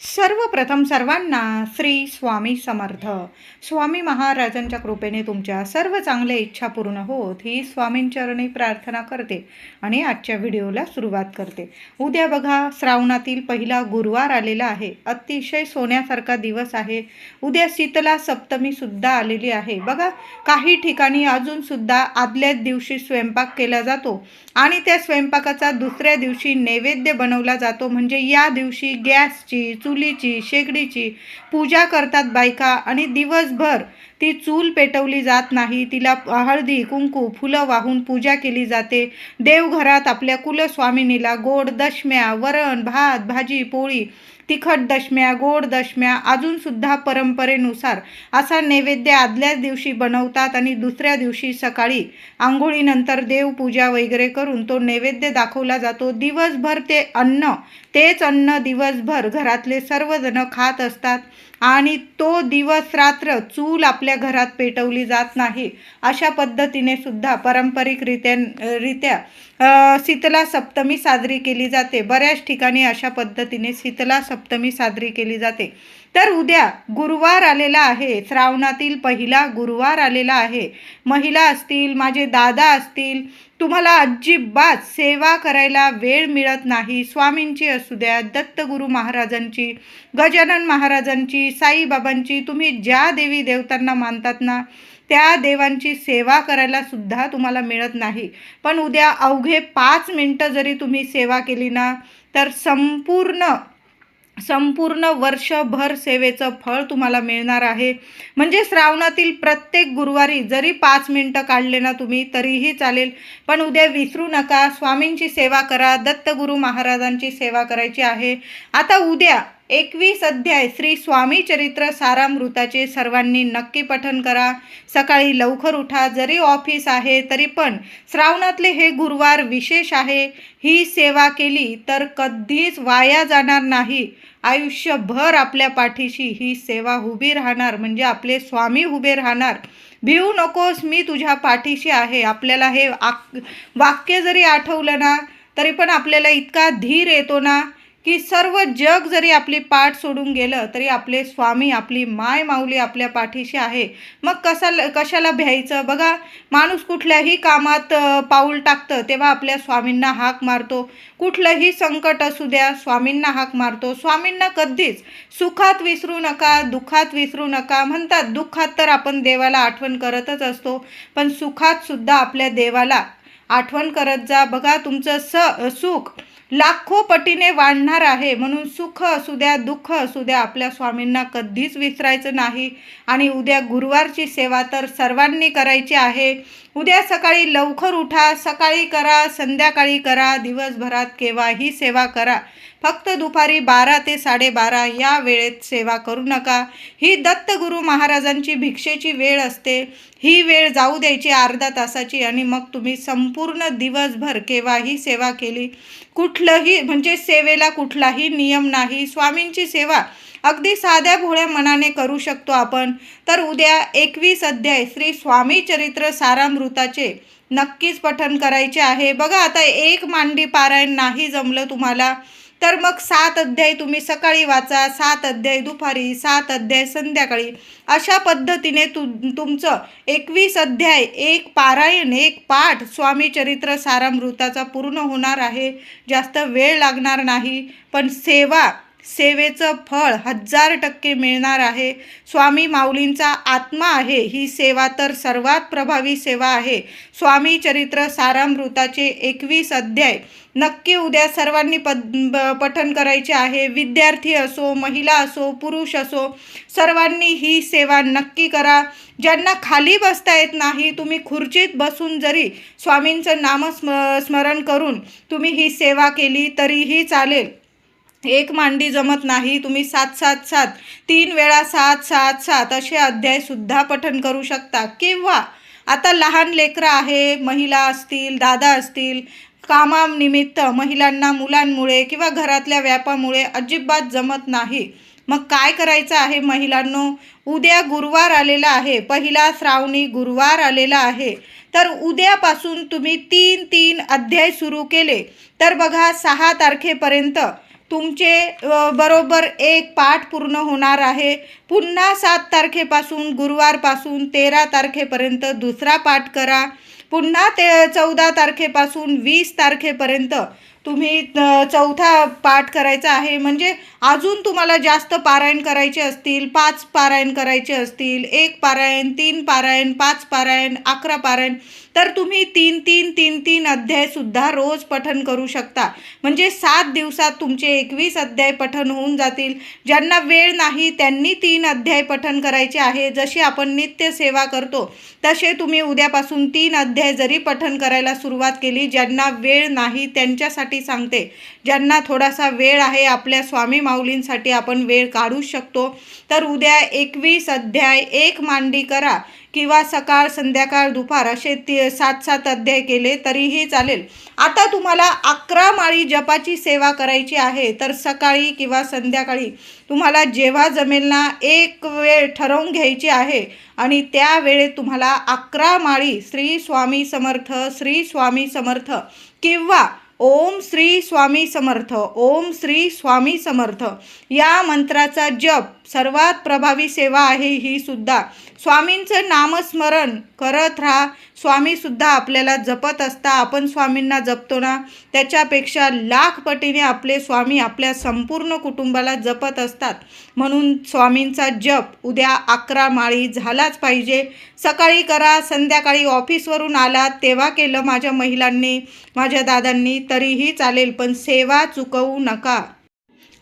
सर्वप्रथम सर्वांना श्री स्वामी समर्थ. स्वामी महाराजांच्या कृपेने तुमच्या सर्व चांगल्या इच्छा पूर्ण होत ही स्वामींचरणी प्रार्थना करते आणि आजच्या व्हिडिओला सुरुवात करते. उद्या बघा श्रावणातील पहिला गुरुवार आलेला आहे. अतिशय सोन्यासारखा दिवस आहे. उद्या शीतला सप्तमीसुद्धा आलेली आहे. बघा काही ठिकाणी अजूनसुद्धा आदल्याच दिवशी स्वयंपाक केला जातो आणि त्या स्वयंपाकाचा दुसऱ्या दिवशी नैवेद्य बनवला जातो. म्हणजे या दिवशी गॅसची चुलीची शेगडीची पूजा करतात बायका आणि दिवसभर ती चूल पेटवली जात नाही. तिला हळदी कुंकू फुलं वाहून पूजा केली जाते. देवघरात आपल्या कुलस्वामिनीला गोड दशम्या वरण भात भाजी पोळी तिखट दशम्या गोड दशम्या अजूनसुद्धा परंपरेनुसार असा नैवेद्य आदल्याच दिवशी बनवतात आणि दुसऱ्या दिवशी सकाळी आंघोळीनंतर देवपूजा वगैरे करून तो नैवेद्य दाखवला जातो. दिवसभर ते अन्न तेच अन्न दिवसभर घरातले सर्वजण खात असतात आणि तो दिवस रात्र चूल आपल्या घरात पेटवली जात नाही. अशा पद्धतीने सुद्धा पारंपरिकरित्या रित्या रित्या शीतला सप्तमी साजरी केली जाते. बऱ्याच ठिकाणी अशा पद्धतीने शीतला सप्तमी साजरी केली जाते. तर उद्या गुरुवार आलेला आहे. श्रावणातील पहिला गुरुवार आलेला आहे. महिला असतील माझे दादा असतील तुम्हाला अजिबात सेवा करायला वेळ मिळत नाही. स्वामींची असू द्या दत्तगुरू महाराजांची गजानन महाराजांची साईबाबांची तुम्ही ज्या देवी देवतांना मानतात ना त्या देवांची सेवा करायला सुद्धा तुम्हाला मिळत नाही. पण उद्या अवघे पाच मिनटं जरी तुम्ही सेवा केली ना तर संपूर्ण संपूर्ण वर्षभर सेवेचं फळ तुम्हाला मिळणार आहे. म्हणजे श्रावणातील प्रत्येक गुरुवारी जरी पाच मिनटं काढले ना तुम्ही तरीही चालेल. पण उद्या विसरू नका. स्वामींची सेवा करा. दत्तगुरू महाराजांची सेवा करायची आहे. आता उद्या एकवीस अध्याय श्री स्वामी चरित्र सारामृताचे सर्वांनी नक्की पठन करा. सकाळी लवकर उठा. जरी ऑफिस आहे तरी पण श्रावणातले हे गुरुवार विशेष आहे. ही सेवा केली तर कधीच वाया जाणार नाही. आयुष्यभर आपल्या पाठीशी ही सेवा उभी राहणार म्हणजे आपले स्वामी उभे राहणार. भिवू नकोस मी तुझ्या पाठीशी आहे. आपल्याला हे आक वाक्य जरी आठवलं ना तरी पण आपल्याला इतका धीर येतो ना. की सर्व जग जरी आपली पाठ सोडून गेलं तरी आपले स्वामी आपली माय माऊली आपल्या पाठीशी आहे. मग कसा कशाला भ्यायचं? बघा माणूस कुठल्याही कामात पाऊल टाकतं तेव्हा आपल्या स्वामींना हाक मारतो. कुठलंही संकट असू द्या स्वामींना हाक मारतो. स्वामींना कधीच सुखात विसरू नका दुःखात विसरू नका. म्हणतात दुःखात तर आपण देवाला आठवण करतच असतो पण सुखात सुद्धा आपल्या देवाला आठवण करत जा. बघा तुमचं स सुख लाखो पटीने वाढणार आहे. म्हणून सुख असू द्या दुःख असू द्या आपल्या स्वामींना कधीच विसरायचं नाही. आणि उद्या गुरुवारची सेवा तर सर्वांनी करायची आहे. उद्या सकाळी लवकर उठा सकाळी करा संध्याकाळी करा दिवसभरात केव्हाही सेवा करा. फक्त दुपारी बारा ते साडेबारा या वेळेत सेवा करू नका. ही दत्तगुरू महाराजांची भिक्षेची वेळ असते. ही वेळ जाऊ द्यायची अर्धा तासाची आणि मग तुम्ही संपूर्ण दिवसभर केव्हाही सेवा केली. कुठलंही म्हणजे सेवेला कुठलाही नियम नाही. स्वामींची सेवा अगदी साध्या भोळ्या मनाने करू शकतो आपण. तर उद्या एकवीस अध्याय श्री स्वामी चरित्र सारामृताचे नक्कीच पठन करायचे आहे. बघा आता एक मांडी पारायण नाही जमलं तुम्हाला. तर मग सात अध्याय तुम्ही सकाळी वाचा सात अध्याय दुपारी सात अध्याय संध्याकाळी. अशा पद्धतीने तु तुमचं एकवीस अध्याय एक पारायण एक पाठ स्वामी चरित्र सारामृताचा पूर्ण होणार आहे. जास्त वेळ लागणार नाही पण सेवा सेवेचं फळ हजार टक्के मिळणार आहे. स्वामी माऊलींचा आत्मा आहे. ही सेवा तर सर्वात प्रभावी सेवा आहे. स्वामी चरित्र सारामृताचे एकवीस अध्याय. नक्की उद्या सर्वांनी पद ब- पठन करायचे आहे. विद्यार्थी असो महिला असो पुरुष असो सर्वांनी ही सेवा नक्की करा. ज्यांना खाली बसता येत नाही तुम्ही खुर्चीत बसून जरी स्वामींचं नामस्म स्मरण करून तुम्ही ही सेवा केली तरीही चालेल. एक मांडी जमत नाही तुम्ही सात सात सात तीन वेळा सात सात सात असे अध्यायसुद्धा पठन करू शकता. किंवा आता लहान लेकरं आहे महिला असतील दादा असतील कामानिमित्त महिलांना मुलांमुळे किंवा घरातल्या व्यापामुळे अजिबात जमत नाही. मग काय करायचं आहे महिलांनो? उद्या गुरुवार आलेला आहे पहिला श्रावणी गुरुवार आलेला आहे. तर उद्यापासून तुम्ही तीन तीन अध्याय सुरू केले. तर बघा सहा तारखेपर्यंत तुमचे बरोबर एक पाठ पूर्ण होणार आहे. पुन्हा सात तारखेपासून गुरुवारपासून तेरा तारखेपर्यंत दुसरा पाठ करा. पुन्हा ते चौदा तारखेपासून वीस तारखेपर्यंत तुम्ही चौथा पाठ करायचा आहे. म्हणजे अजून तुम्हाला जास्त पारायण करायचे असतील पाच पारायण करायचे असतील एक पारायण तीन पारायण पाच पारायण अकरा पारायण तर तुम्ही तीन तीन तीन तीन अध्यायसुद्धा रोज पठन करू शकता. म्हणजे सात दिवसात तुमचे एकवीस अध्याय पठन होऊन जातील. ज्यांना वेळ नाही त्यांनी तीन अध्याय पठन करायचे आहे. जशी आपण नित्य सेवा करतो तसे तुम्ही उद्यापासून तीन अध्याय जरी पठन करायला सुरुवात केली ज्यांना वेळ नाही त्यांच्यासाठी सांगते. ज्यांना थोडासा वेळ आहे आपल्या स्वामी माऊलींसाठी आपण वेळ काढू शकतो. तर उद्या एकवीस अध्याय एक मांडी करा किंवा सकाळ संध्याकाळ दुपार असे ती सात सात अध्याय केले तरीही चालेल. आता तुम्हाला अकरा माळी जपाची सेवा करायची आहे. तर सकाळी किंवा संध्याकाळी तुम्हाला जेव्हा जमेल ना एक वेळ ठरवून घ्यायची आहे. आणि त्यावेळेत तुम्हाला अकरा माळी श्री स्वामी समर्थ श्री स्वामी समर्थ किंवा ओम श्री स्वामी समर्थ ओम श्री स्वामी समर्थ. या मंत्राचा जप सर्वात प्रभावी सेवा आहे ही सुद्धा. स्वामींचं नामस्मरण करत राहा. स्वामीसुद्धा आपल्याला जपत असता आपण स्वामींना जपतो ना? त्याच्यापेक्षा लाख पटीने आपले स्वामी आपल्या संपूर्ण कुटुंबाला जपत असतात. म्हणून स्वामींचा जप उद्या अकरा माळी झालाच पाहिजे. सकाळी करा संध्याकाळी ऑफिसवरून आलात तेव्हा केलं माझ्या महिलांनी माझ्या दादांनी तरीही चालेल पण सेवा चुकवू नका.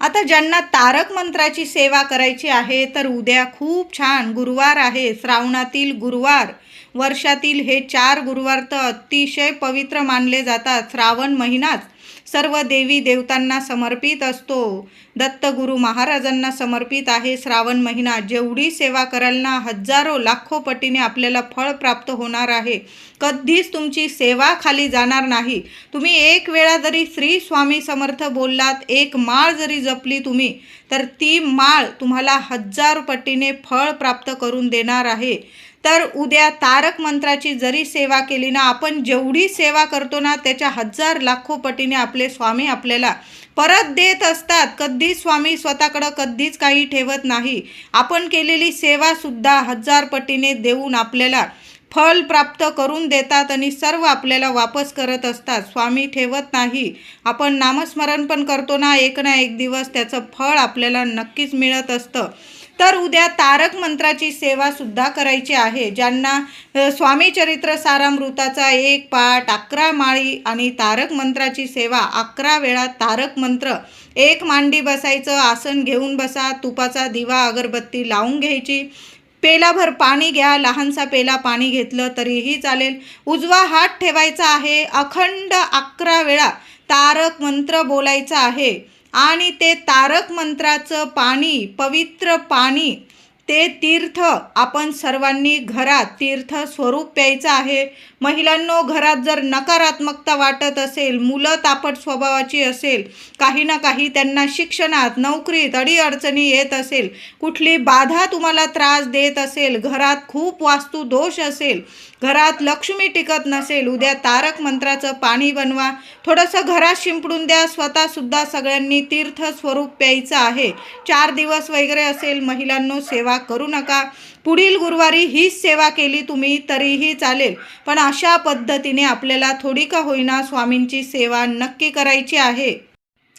आता ज्यांना तारक मंत्राची सेवा करायची आहे तर उद्या खूप छान गुरुवार आहे श्रावणातील गुरुवार. वर्षातील हे चार गुरुवार तर अतिशय पवित्र मानले जातात. श्रावण महिनाच सर्व देवी देवतांना समर्पित असतो. दत्तगुरु महाराजांना समर्पित आहे श्रावण महिना. जेवढी सेवा कराल ना हजारो लाखो पटीने आपल्याला फळ प्राप्त होणार आहे. कधीच तुमची सेवा खाली जाणार नाही. तुम्ही एक वेळा जरी श्री स्वामी समर्थ बोललात एक माळ जरी जपली तुम्ही तर ती माळ तुम्हाला हजार पटीने फळ प्राप्त करून देणार आहे. तर उद्या तारक मंत्राची जरी सेवा केली ना आपण जेवढी सेवा करतो ना त्याच्या हजार लाखो पटीने आपले स्वामी आपल्याला परत देत असतात. कधीच स्वामी स्वतःकडं कधीच काही ठेवत नाही. आपण केलेली सेवासुद्धा हजार पटीने देऊन आपल्याला फल प्राप्त करून देतात आणि सर्व आपल्याला वापस करत असतात. स्वामी ठेवत नाही. आपण नामस्मरण पण करतो ना एक ना एक दिवस त्याचं फळ आपल्याला नक्कीच मिळत असतं. तर उद्या तारक मंत्राची सेवा सुद्धा करायची आहे ज्यांना स्वामीचरित्र स्वामी चरित्र सारामृताचा एक पाठ अकरा माळी आणि तारक मंत्राची सेवा अकरा वेळा तारक मंत्र. एक मांडी बसायचं आसन घेऊन बसा तुपाचा दिवा अगरबत्ती लावून घ्यायची. पेलाभर पाणी घ्या लहानसा पेला पाणी घेतलं तरीही चालेल. उजवा हात ठेवायचा आहे अखंड अकरा वेळा तारक मंत्र बोलायचा आहे. आणि ते तारक मंत्राचं पाणी पवित्र पाणी ते तीर्थ आपण सर्वांनी घरात तीर्थ स्वरूप प्यायचं आहे. महिलांनो घरात जर नकारात्मकता वाटत असेल मुलं तापट स्वभावाची असेल काही ना काही त्यांना शिक्षणात नोकरीत अडीअडचणी येत असेल कुठली बाधा तुम्हाला त्रास देत असेल घरात खूप वास्तू दोष असेल घरात लक्ष्मी टिकत नसेल उद्या तारक मंत्राचं पाणी बनवा. थोडंसं घरात शिंपडून द्या स्वतःसुद्धा सगळ्यांनी तीर्थ स्वरूप प्यायचं आहे. चार दिवस वगैरे असेल महिलांनो सेवा करू नका. पुढील गुरुवारी हीच सेवा केली तुम्ही तरीही चालेल. पण अशा पद्धतीने आपल्याला थोडी का होईना स्वामींची सेवा नक्की करायची आहे.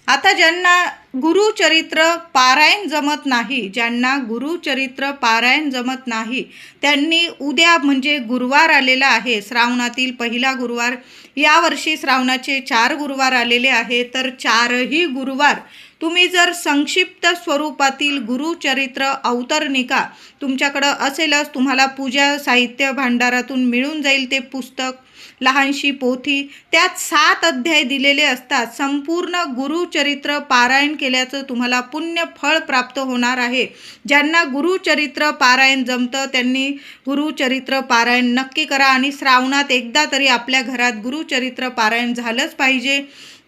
आता ज्यांना गुरुचरित्र पारायण जमत नाही ज्यांना गुरुचरित्र पारायण जमत नाही त्यांनी उद्या म्हणजे गुरुवार आलेला आहे श्रावणातील पहिला गुरुवार. यावर्षी श्रावणाचे चार गुरुवार आलेले आहे तर चारही गुरुवार तुम्ही जर संक्षिप्त स्वरूपातील गुरुचरित्र अवतरणिका तुमच्याकडं असेलच तुम्हाला पूजा साहित्य भांडारातून मिळून जाईल ते पुस्तक लहानशी पोथी. त्यात सात अध्याय दिलेले असतात. संपूर्ण गुरुचरित्र पारायण केल्याचं तुम्हाला पुण्य फळ प्राप्त होणार आहे. ज्यांना गुरुचरित्र पारायण जमतं त्यांनी गुरुचरित्र पारायण नक्की करा आणि श्रावणात एकदा तरी आपल्या घरात गुरुचरित्र पारायण झालंच पाहिजे.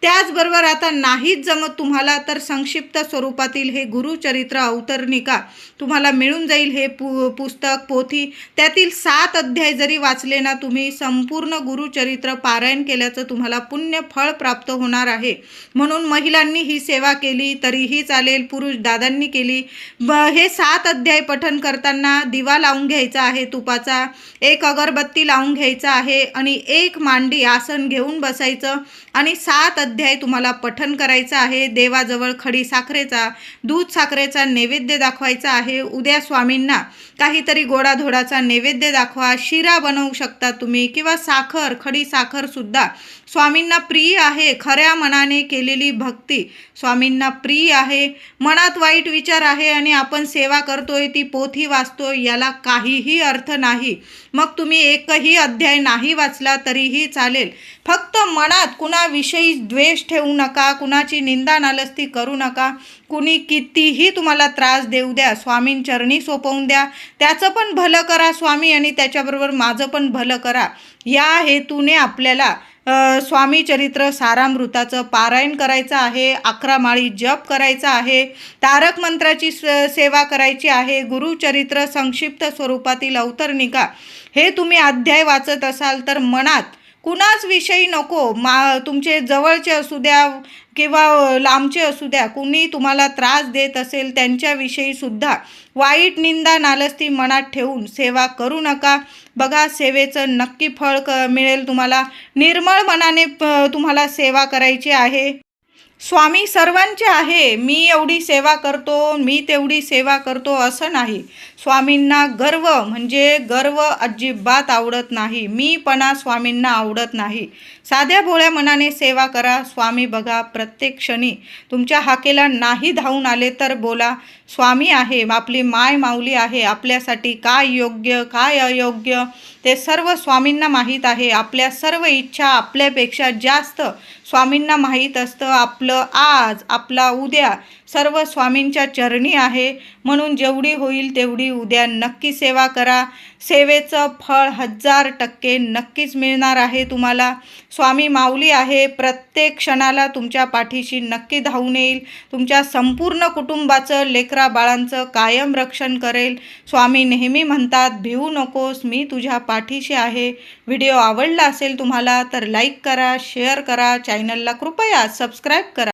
त्याचबरोबर आता नाहीच जमत तुम्हाला तर संक्षिप्त स्वरूपातील हे गुरुचरित्र अवतरणिका तुम्हाला मिळून जाईल. हे पु पुस्तक पोथी त्यातील सात अध्याय जरी वाचले ना तुम्ही संपूर्ण गुरुचरित्र पारायण केल्याचं तुम्हाला पुण्य फळ प्राप्त होणार आहे. म्हणून महिलांनी ही सेवा केली तरीही चालेल पुरुष दादांनी केली. ब हे सात अध्याय पठन करताना दिवा लावून घ्यायचा आहे तुपाचा एक अगरबत्ती लावून घ्यायचा आहे आणि एक मांडी आसन घेऊन बसायचं आणि सात अध्याय तुम्हाला पठन करायचं आहे. देवाजवळ खडी साखरेचा दूध साखरेचा नैवेद्य दाखवायचा आहे. उद्या स्वामींना काहीतरी गोडाधोडाचा नैवेद्य दाखवा. शिरा बनवू शकता तुम्ही किंवा साखर खडी साखरसुद्धा स्वामींना प्रिय आहे. खऱ्या मनाने केलेली भक्ती स्वामींना प्रिय आहे. मनात वाईट विचार आहे आणि आपण सेवा करतोय ती पोथी वाचतोय याला काहीही अर्थ नाही. मग तुम्ही एकही अध्याय नाही वाचला तरीही चालेल. फक्त मनात कुणाविषयी द्वेष ठेवू नका कुणाची निंदा नालस्ती करू नका कुणी कितीही तुम्हाला त्रास देऊ द्या स्वामींचरणी सोपवून द्या त्याचं पण भलं करा स्वामी आणि त्याच्याबरोबर माझं पण भलं करा. या हेतूने आपल्याला स्वामी चरित्र सारामृताचं पारायण करायचं आहे अकरा माळी जप करायचा आहे तारक मंत्राची स- सेवा करायची आहे गुरुचरित्र संक्षिप्त स्वरूपातील अवतरणिका. हे तुम्ही अध्याय वाचत असाल तर मनात कुणाच विषयी नको. मा तुमचे जवळचे असू द्या किंवा लांबचे असू द्या कुणी तुम्हाला त्रास देत असेल त्यांच्याविषयी सुद्धा वाईट निंदा नालस्ती मनात ठेवून सेवा करू नका. बघा सेवेचं नक्की फळ क मिळेल तुम्हाला. निर्मळ मनाने तुम्हाला सेवा करायची आहे. स्वामी सर्वांचे आहे. मी एवढी सेवा करतो मी तेवढी सेवा करतो असं नाही. स्वामींना गर्व म्हणजे गर्व अजिबात आवडत नाही. मीपणा स्वामींना आवडत नाही. साध्या भोळ्या मनाने सेवा करा. स्वामी बघा प्रत्येक क्षणी. तुमच्या हाकेला नाही धावून आले तर बोला स्वामी आहे आपली माय माऊली आहे आपल्यासाठी काय योग्य काय अयोग्य? ते सर्व स्वामींना माहीत आहे. आपल्या सर्व इच्छा आपल्यापेक्षा जास्त स्वामींना माहीत असतं. आपलं आज आपला उद्या सर्व स्वामींच्या चरणी आहे. म्हणून जेवढी होईल तेवढी उद्या नक्की सेवा करा. सेवेचं फळ हजार टक्के नक्कीच मिळणार आहे तुम्हाला. स्वामी माऊली आहे. प्रत्येक क्षणाला तुमच्या पाठीशी नक्की धावून येईल. तुमच्या संपूर्ण कुटुंबाचं लेकरा बाळांचं कायम रक्षण करेल. स्वामी नेहमी म्हणतात भिवू नकोस मी तुझ्या पाठीशी आहे. व्हिडिओ आवडला असेल तुम्हाला तर लाईक करा शेअर करा. चॅनलला कृपया सबस्क्राईब करा.